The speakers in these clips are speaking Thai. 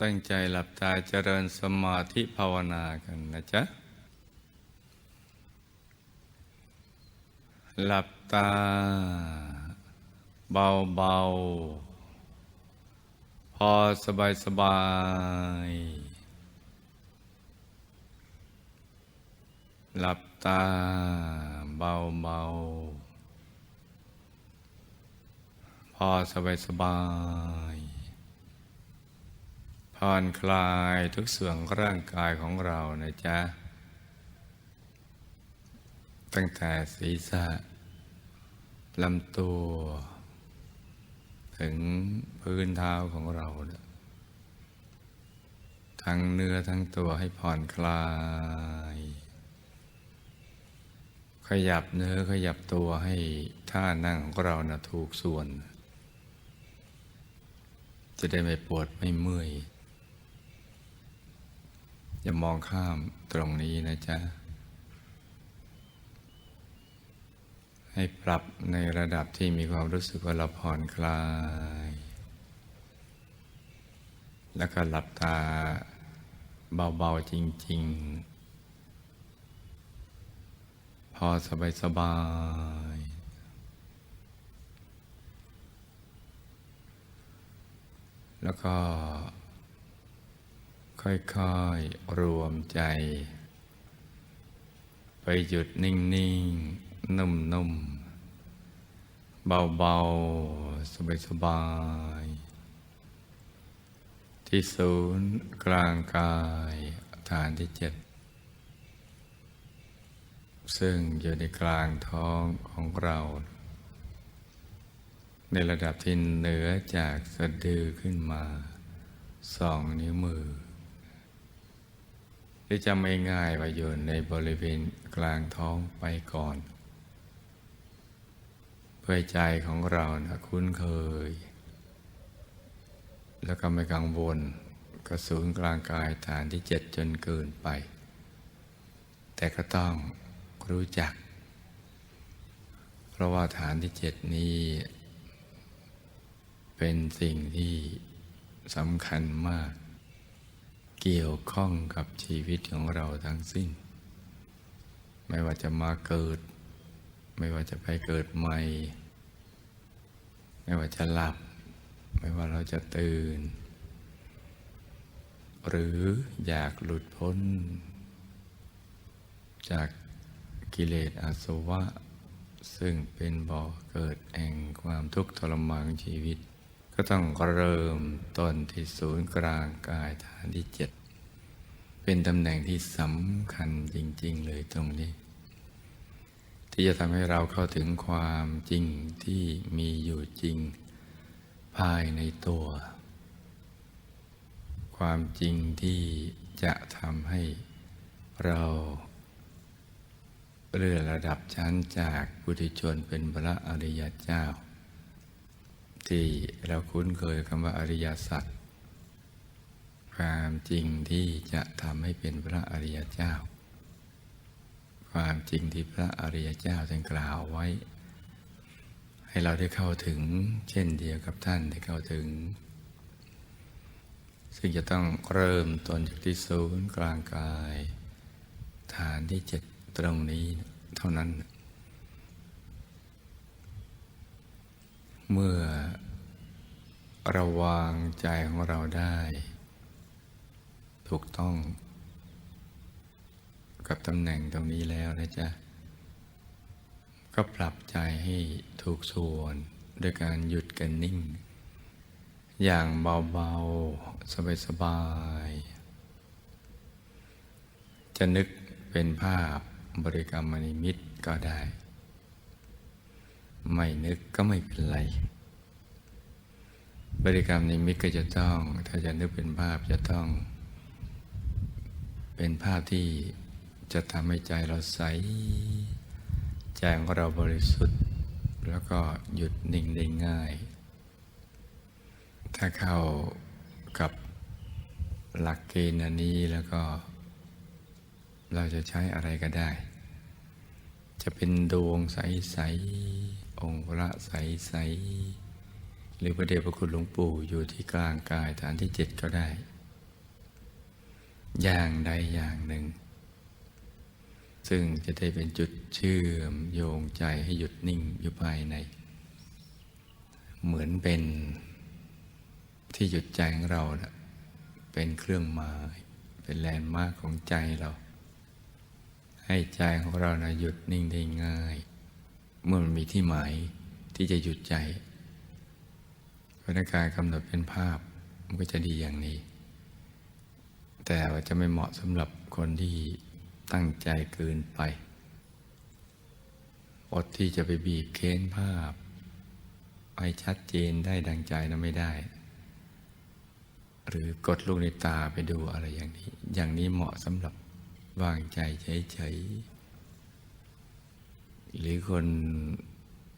ตั้งใจหลับตาเจริญสมาธิภาวนากันนะจ๊ะ หลับตา เบาๆ พอสบายสบายๆหลับตา เบาๆ พอสบายสบายๆ ผ่อนคลายทุกส่วนร่างกายของเรานะจ๊ะ ตั้งแต่ศีรษะลำตัว ถึงพื้นเท้าของเรา ทั้งเนื้อทั้งตัวให้ผ่อนคลาย ขยับเนื้อขยับตัวให้ท่านั่งของเรานะถูกส่วน จะได้ไม่ปวดไม่เมื่อย อย่ามองข้ามตรงนี้นะจ๊ะ ให้ปรับในระดับที่มีความรู้สึกว่าเราผ่อนคลาย แล้วก็หลับตาเบาๆจริง ๆ พอสบายๆแล้วก็ ค่อยๆ รวมใจ ไปหยุดนิ่งๆ นุ่มๆ เบาๆ สบายๆ ที่ศูนย์กลางกายฐานที่เจ็ดซึ่งอยู่ในกลางท้องของเรา ในระดับที่เหนือจากสะดือขึ้นมาสองนิ้วมือ จะไม่ง่ายว่าอยู่ในบริเวณกลางท้องไปก่อน เพื่อใจของเรานะคุ้นเคย แล้วก็ไม่กังวลกระสูนกลางกายฐานที่เจ็ดจนเกินไป แต่ก็ต้องรู้จัก เพราะว่าฐานที่เจ็ดนี้ เป็นสิ่งที่สำคัญมาก เกี่ยวข้องกับชีวิตของเราทั้งสิ้น ไม่ว่าจะมาเกิด ไม่ว่าจะไปเกิดใหม่ ไม่ว่าจะหลับ ไม่ว่าเราจะตื่น หรืออยากหลุดพ้น จากกิเลสอาสวะ ซึ่งเป็นบ่อเกิดแห่งความทุกข์ทรมานของชีวิต ก็ต้องเริ่มต้นที่ศูนย์กลางกายฐานที่เจ็ดเป็นตำแหน่งที่สำคัญจริง ๆ เลยตรงนี้ ที่จะทำให้เราเข้าถึงความจริงที่มีอยู่จริง ภายในตัว ความจริงที่จะทำให้เราเลื่อนระดับชั้นจากปุถุชนเป็นพระอริยเจ้า ที่เราคุ้นเคยคำว่าอริยสัจความจริงที่จะทำให้เป็นพระอริยเจ้า ความจริงที่พระอริยเจ้าท่านกล่าวไว้ ให้เราได้เข้าถึงเช่นเดียวกับท่านได้เข้าถึง ซึ่งจะต้องเริ่มต้นจากที่ศูนย์กลางกาย ฐานที่เจ็ดตรงนี้เท่านั้น เมื่อ ราวางใจของเราได้ ถูกต้อง กับตำแหน่งตรงนี้แล้วนะจ๊ะ ก็ปรับใจให้ถูกส่วนด้วยการหยุดกันนิ่ง อย่างเบาๆ สบายๆ จะนึกเป็นภาพบริกรรมนิมิตก็ได้ ไม่นึกก็ไม่เป็นไร บริกรรมนิมิตก็จะต้อง ถ้าจะนึกเป็นภาพจะต้อง เป็นภาพที่จะทำให้ใจเราใส ใจของเราบริสุทธิ์ แล้วก็หยุดนิ่งได้ง่าย ถ้าเข้ากับหลักเกณฑ์อันนี้แล้วก็ เราจะใช้อะไรก็ได้ จะเป็นดวงใส ๆ องค์พระใส ๆ หรือพระเดชพระคุณหลวงปู่อยู่ที่กลางกายฐานที่เจ็ดก็ได้ อย่างใดอย่างหนึ่ง ซึ่งจะได้เป็นจุดเชื่อมโยงใจให้หยุดนิ่งอยู่ภายใน เหมือนเป็นที่หยุดใจของเรานะเป็นเครื่องหมาย เป็นแลนด์มาร์กของใจเรา ให้ใจของเรานะหยุดนิ่งได้ง่าย เมื่อมันมีที่หมายที่จะหยุดใจ เพราะในการกำหนดเป็นภาพมันก็จะดีอย่างนี้ แต่ว่าจะไม่เหมาะสำหรับคนที่ตั้งใจเกินไป อดที่จะไปบีบเค้นภาพให้ชัดเจนได้ดังใจนะไม่ได้ หรือกดลูกในตาไปดูอะไรอย่างนี้ อย่างนี้เหมาะสำหรับวางใจเฉยๆหรือคน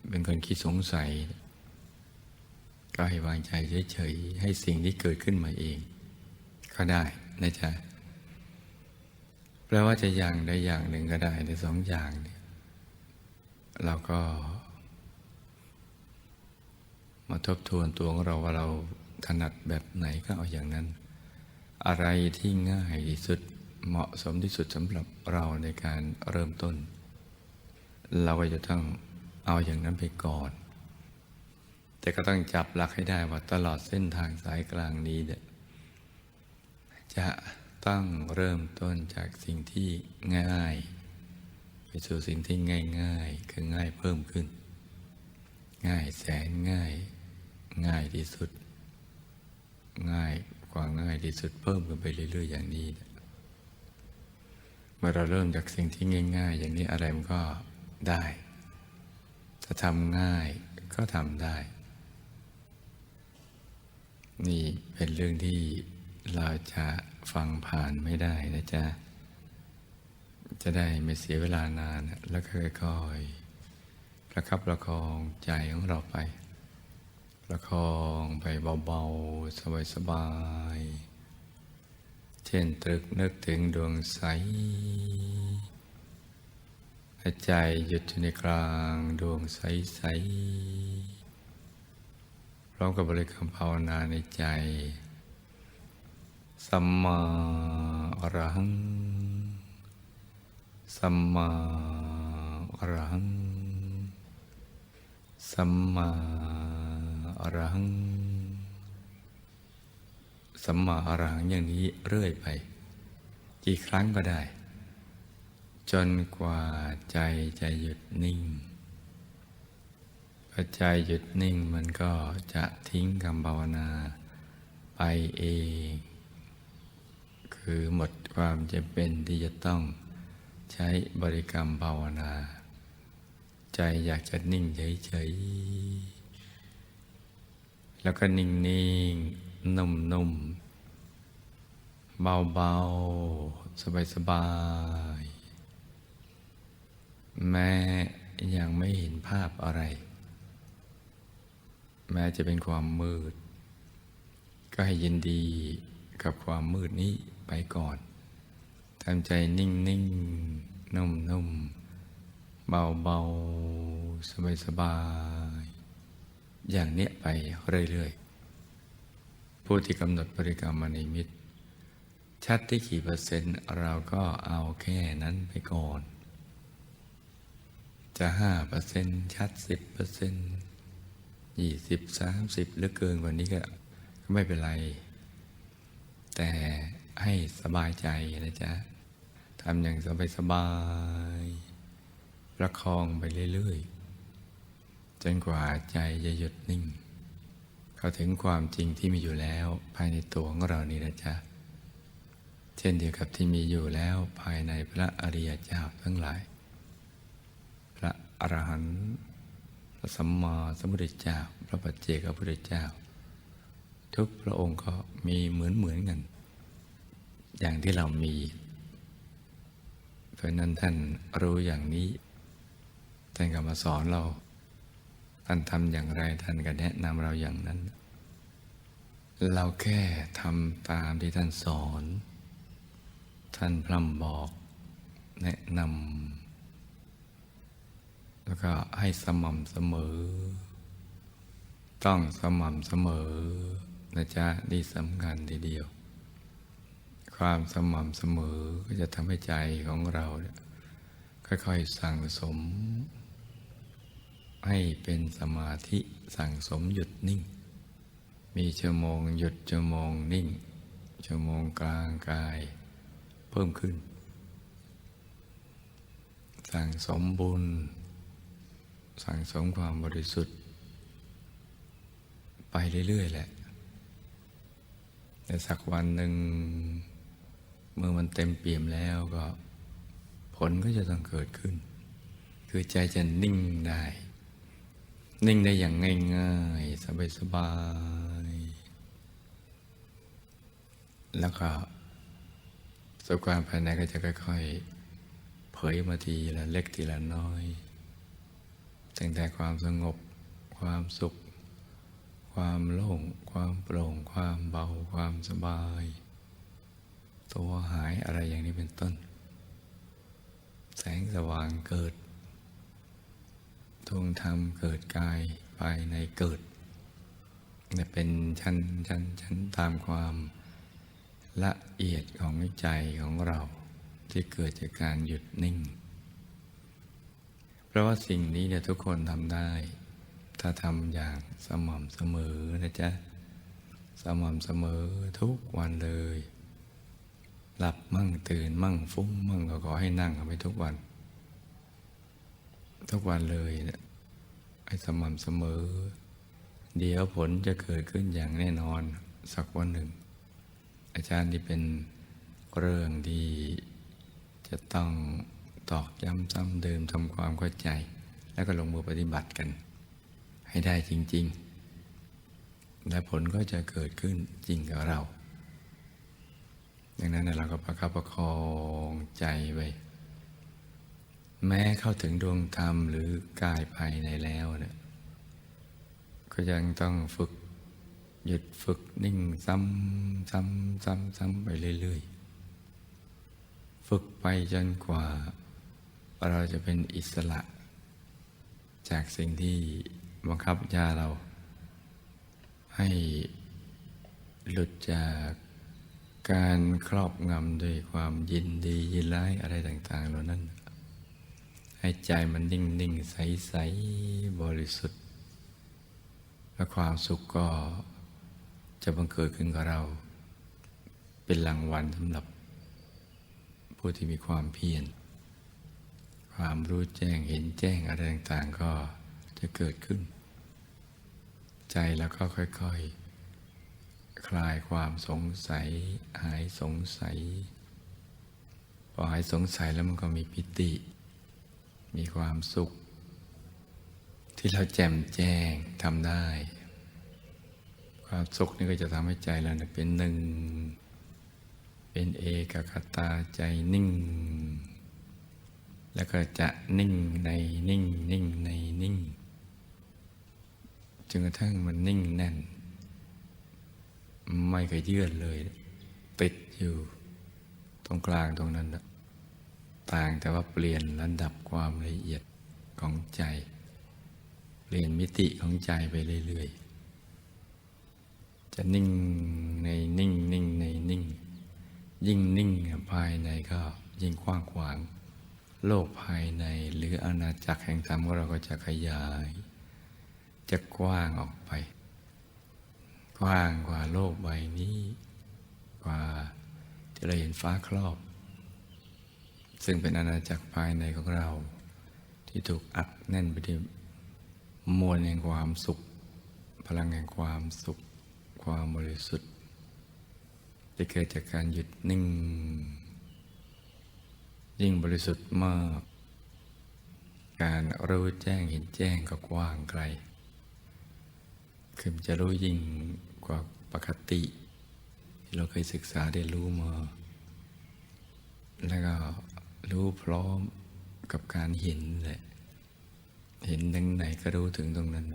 เป็นคนคิดสงสัย ก็ให้วางใจเฉยๆ ให้สิ่งที่เกิดขึ้นมาเอง ก็ได้นะจ๊ะแปลว่าจะอย่างใดอย่างหนึ่งก็ได้ในสองอย่างเนี่ยเราก็ มาทบทวนตัวของเราว่าเราถนัดแบบไหนก็เอาอย่างนั้น อะไรที่ง่ายที่สุดเหมาะสมที่สุดสำหรับเราในการเริ่มต้น เราก็จะต้องเอาอย่างนั้นไปก่อน แต่ก็ต้องจับหลักให้ได้ว่าตลอดเส้นทางสายกลางนี้เนี่ยจะต้องเริ่มต้นจากสิ่งที่ง่าย ไปสู่สิ่งที่ง่ายๆคือง่ายเพิ่มขึ้น ง่ายแสนง่าย ง่ายที่สุด ง่ายกว่าง่ายที่สุดเพิ่มขึ้นไปเรื่อย ๆ อย่างนี้เนี่ยเมื่อเราเริ่มจากสิ่งที่ง่าย ๆ อย่างนี้อะไรมันก็ได้ ถ้าทำง่ายก็ทำได้ นี่เป็นเรื่องที่เราจะฟังผ่านไม่ได้นะจ๊ะ จะได้ไม่เสียเวลานาน แล้วค่อยๆประคับประคองใจของเราไป ประคองไปเบาๆ สบายๆ เช่นตรึกนึกถึงดวงใสให้ใจหยุดอยู่ในกลางดวงใสๆ พร้อมกับบริกรรมภาวนาในใจ สัมมาอรหัง สัมมาอรหัง สัมมาอรหัง สัมมาอรหังอย่างนี้เรื่อยไป กี่ครั้งก็ได้ จนกว่าใจจะหยุดนิ่ง พอใจหยุดนิ่งมันก็จะทิ้งคำภาวนาไปเอง คือหมดความจำเป็นที่จะต้องใช้บริกรรมภาวนา ใจอยากจะนิ่งเฉยๆ แล้วก็นิ่งๆ นุ่มๆ เบาๆ สบายๆ แม้ยังไม่เห็นภาพอะไร แม้จะเป็นความมืด ก็ให้ยินดีกับความมืดนี้ไปก่อนทำใจนิ่งนิ่งนุ่มนุ่มเบาเบาสบายสบายอย่างเนี้ยไปเรื่อยๆ ผู้ที่กำหนดบริกรรมมาในมิตรชัดที่กี่เปอร์เซ็นต์ เราก็เอาแค่นั้นไปก่อน จะห้าเปอร์เซ็นต์ชัดสิบเปอร์เซ็นต์ ยี่สิบสามสิบหรือเกินกว่านี้ก็ไม่เป็นไร แต่ให้สบายใจนะจ๊ะทำอย่างสบายสบายๆประคองไปเรื่อยๆ จนกว่าใจจะหยุดนิ่ง เข้าถึงความจริงที่มีอยู่แล้วภายในตัวของเรานี่นะจ๊ะ เช่นเดียวกับที่มีอยู่แล้วภายในพระอริยเจ้าทั้งหลาย พระอรหันต์ ระสัมมาสัมพุทธเจ้า พระปัจเจกพุทธเจ้า ทุกพระองค์ก็มีเหมือนเหมือนกัน อย่างที่เรามี เพราะนั้นท่านรู้อย่างนี้ท่านก็มาสอนเรา ท่านทำอย่างไรท่านก็แนะนำเราอย่างนั้น เราแค่ทำตามที่ท่านสอน ท่านพร่ำบอกแนะนำ แล้วก็ให้สม่ำเสมอ ต้องสม่ำเสมอนะจ๊ะนี่สำคัญทีเดียว ความสม่ำเสมอก็จะทำให้ใจของเราเนี่ยค่อยๆสั่งสม ให้เป็นสมาธิสั่งสมหยุดนิ่ง มีชั่วโมงหยุดชั่วโมงนิ่ง ชั่วโมงกลางกาย เพิ่มขึ้น สั่งสมบุญ สั่งสมความบริสุทธิ์ ไปเรื่อย ๆ แหละ แต่สักวันหนึ่ง เมื่อมันเต็มเปี่ยมแล้วก็ ผลก็จะต้องเกิดขึ้น คือใจจะนิ่งได้ นิ่งได้อย่างง่ายๆ สบายๆ แล้วก็สุขความภายในก็จะค่อยๆ เผยมาทีละเล็กทีละน้อย ตั้งแต่ความสงบ ความสุข ความโล่ง ความโปร่ง ความเบา ความสบาย ตัวหายอะไรอย่างนี้เป็นต้น แสงสว่างเกิดดวงธรรมเกิดกายภายในเกิดเนี่ยเป็นชั้นชั้นชั้นตามความละเอียดของใจของเราที่เกิดจากการหยุดนิ่ง ราะว่าสิ่งนี้เนี่ยทุกคนทำได้ ถ้าทำอย่างสม่ำเสมอนะจ๊ะ สม่ำเสมอทุกวันเลย หลับมั่งตื่นมั่งฟุ้งมั่งก็ขอให้นั่งเอาไปทุกวัน ทุกวันเลยเนี่ยให้สม่ำเสมอ เดี๋ยวผลจะเกิดขึ้นอย่างแน่นอนสักวันหนึ่ง อาจารย์ที่เป็นเรื่องที่จะต้อง ตอกย้ำซ้ำเดิมทำความเข้าใจ แล้วก็ลงมือปฏิบัติกัน ให้ได้จริง ๆ และผลก็จะเกิดขึ้นจริงกับเรา ดังนั้นเราก็ประคับประคองใจไว้แม้เข้าถึงดวงธรรมหรือกายภายในแล้วเนี่ยก็ยังต้องฝึกหยุดฝึกนิ่งซ้ำซ้ำซ้ำซ้ำไปเรื่อยๆ ฝึกไปจนกว่า เราจะเป็นอิสระ จากสิ่งที่บังคับยาเรา ให้หลุดจากการครอบงำด้วยความยินดียินร้ายอะไรต่าง ๆ เหล่านั้น ให้ใจมันนิ่งนิ่งใสใสบริสุทธิ์ และความสุขก็จะบังเกิดขึ้นกับเรา เป็นรางวัลสำหรับผู้ที่มีความเพียร ความรู้แจ้งเห็นแจ้งอะไรต่างๆ ก็จะเกิดขึ้น ใจแล้วก็ค่อยๆคลายความสงสัย หายสงสัย พอหายสงสัยแล้วมันก็มีปิติ มีความสุข ที่เราแจ่มแจ้งทำได้ ความสุขนี่ก็จะทำให้ใจเราเนี่ยเป็นหนึ่ง เป็นเอกคตาใจนิ่ง แล้วก็จะนิ่งในนิ่งนิ่งในนิ่งจนกระทั่งมันนิ่งแน่น ไม่เคยเยื่อนเลย ติดอยู่ ตรงกลางตรงนั้น ต่างแต่ว่าเปลี่ยนระดับความละเอียดของใจ เปลี่ยนมิติของใจไปเรื่อยๆ จะนิ่งในนิ่งนิ่งในนิ่ง ยิ่งนิ่งภายในก็ยิ่งกว้างขวาง โลกภายในหรืออาณาจักรแห่งธรรมของเราก็จะขยาย จะกว้างออกไป กว้างกว่าโลกใบนี้ กว่าจะเราเห็นฟ้าครอบ ซึ่งเป็นอาณาจักรภายในของเรา ที่ถูกอัดแน่นไปด้วยมวลแห่งความสุข พลังแห่งความสุข ความบริสุทธิ์ที่เกิดจากการหยุดนิ่ง ยิ่งบริสุทธิ์มาก การรู้แจ้งเห็นแจ้งก็กว้างไกล คือจะรู้ยิ่งกว่าปกติ ที่เราเคยศึกษาได้รู้มา แล้วก็รู้พร้อมกับการเห็นแหละเห็นตรงไหนก็รู้ถึงตรงนั้น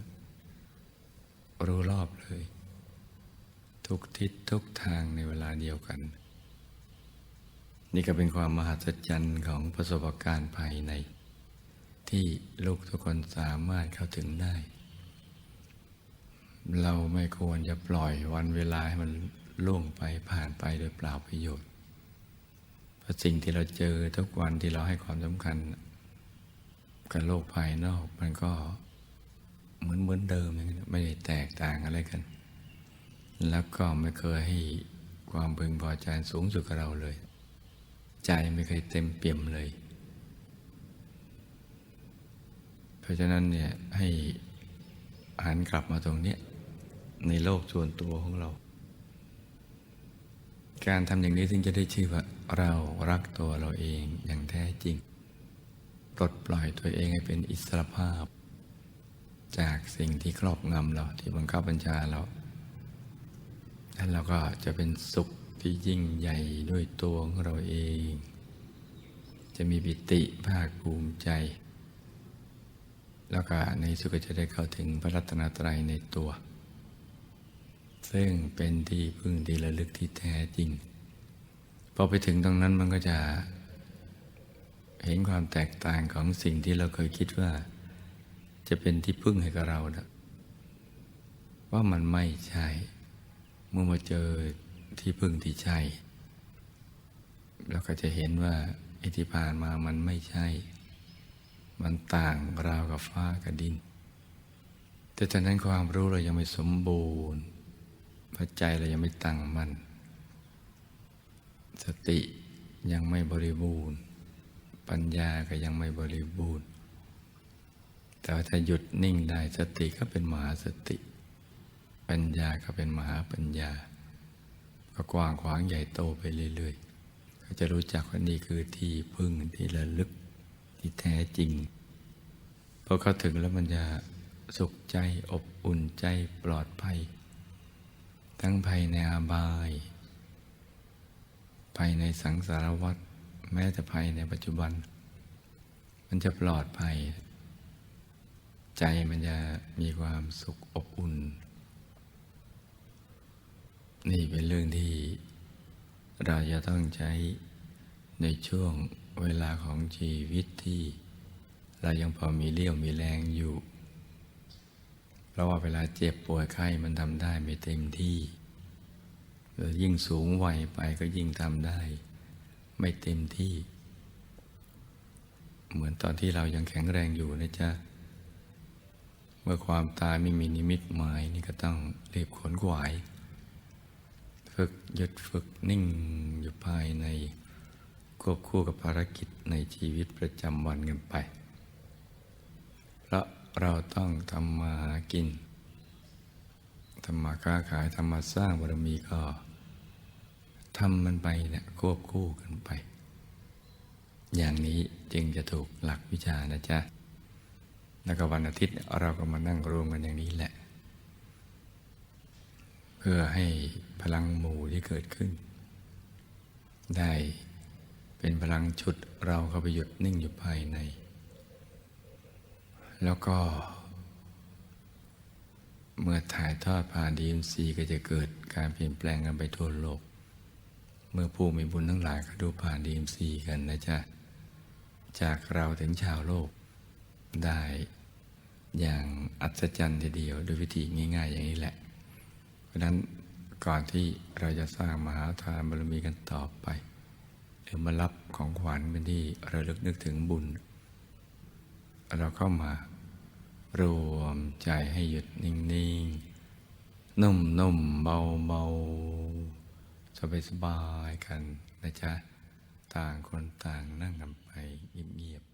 รู้รอบเลย ทุกทิศทุกทางในเวลาเดียวกัน นี่ก็เป็นความมหัศจรรย์ของประสบการณ์ภายใน ที่ลูกทุกคนสามารถเข้าถึงได้ เราไม่ควรจะปล่อยวันเวลาให้มันล่วงไปผ่านไปโดยเปล่าประโยชน์ เพราะสิ่งที่เราเจอทุกวันที่เราให้ความสำคัญ กับโลกภายนอกมันก็เหมือนเหมือนเดิมไม่ได้แตกต่างอะไรกัน แล้วก็ไม่เคยให้ความพึงพอใจสูงสุดกับเราเลย ใจไม่เคยเต็มเปี่ยมเลย เพราะฉะนั้นเนี่ยให้หันกลับมาตรงเนี้ยในโลกส่วนตัวของเรา การทำอย่างนี้ถึงจะได้ชื่อว่าเรารักตัวเราเองอย่างแท้จริงปลดปล่อยตัวเองให้เป็นอิสระภาพ จากสิ่งที่ครอบงำเราที่บังคับบัญชาเราแล้วเราก็จะเป็นสุข ที่ยิ่งใหญ่ด้วยตัวของเราเอง จะมีปิติภาคภูมิใจ แล้วก็ในสุดก็จะได้เข้าถึงพระรัตนตรัยในตัว ซึ่งเป็นที่พึ่งที่ระลึกที่แท้จริงพอไปถึงตรงนั้นมันก็จะเห็นความแตกต่างของสิ่งที่เราเคยคิดว่า จะเป็นที่พึ่งให้กับเรานะว่ามันไม่ใช่ เมื่อมาเจอ ที่พึ่งที่ใช่ เราก็จะเห็นว่าไอ้ที่ผ่านมามันไม่ใช่ มันต่างราวกับฟ้ากับดิน แต่ตอนนั้นความรู้เรายังไม่สมบูรณ์พระใจเรายังไม่ตั้งมั่น สติยังไม่บริบูรณ์ ปัญญาก็ยังไม่บริบูรณ์ แต่ว่าถ้าหยุดนิ่งได้สติก็เป็นมหาสติ ปัญญาก็เป็นมหาปัญญา ก็กว้างขวางใหญ่โตไปเรื่อยๆก็จะรู้จักว่านี่คือที่พึ่งที่ระลึกที่แท้จริงพอเข้าถึงแล้วมันจะสุขใจอบอุ่นใจปลอดภัย ทั้งภายในอาบาย ภายในสังสารวัฏแม้แต่ภายในปัจจุบัน มันจะปลอดภัย ใจมันจะมีความสุขอบอุ่น นี่เป็นเรื่องที่เราจะต้องใช้ในช่วงเวลาของชีวิตที่เรายังพอมีเลี้ยวมีแรงอยู่ เพราะว่าเวลาเจ็บป่วยไข้มันทำได้ไม่เต็มที่ยิ่งสูงวัยไปก็ยิ่งทำได้ ไม่เต็มที่ เหมือนตอนที่เรายังแข็งแรงอยู่นะจ๊ะ เมื่อความตายไม่มีนิมิตหมายนี่ก็ต้องเรีบขนขวาย ฝึกหยุดฝึกนิ่งอยู่ภายในควบคู่กับภารกิจในชีวิตประจำวันกันไป เพราะเราต้องทำมาหากินทำมาค้าขายทำมาสร้างบารมีก็ทำมันไปเนี่ยควบคู่กันไป อย่างนี้จึงจะถูกหลักวิชานะจ๊ะแล้วก็วันอาทิตย์เราก็มานั่งรวมกันอย่างนี้แหละ เพื่อให้พลังหมู่ที่เกิดขึ้น ได้เป็นพลังชุดเราเข้าไปหยุดนิ่งอยู่ภายใน แล้วก็ เมื่อถ่ายทอดผ่านดีมซีก็จะเกิดการเปลี่ยนแปลงกันไปทั่วโลก เมื่อผู้มีบุญทั้งหลายก็ดูผ่านดีมซีกันนะจ๊ะ จากเราถึงชาวโลกได้อย่างอัศจรรย์ทีเดียวด้วยวิธีง่ายๆอย่างนี้แหละ เพราะนั้นก่อนที่เราจะสร้างมหาทานบารมีกันต่อไปหรือมารับของขวัญเป็นที่ระลึกนึกถึงบุญ เราเข้ามารวมใจให้หยุดนิ่งๆ นุ่มๆ เบาๆ สบายๆกันนะจ๊ะ ต่างคนต่างนั่งกันไปเงียบๆ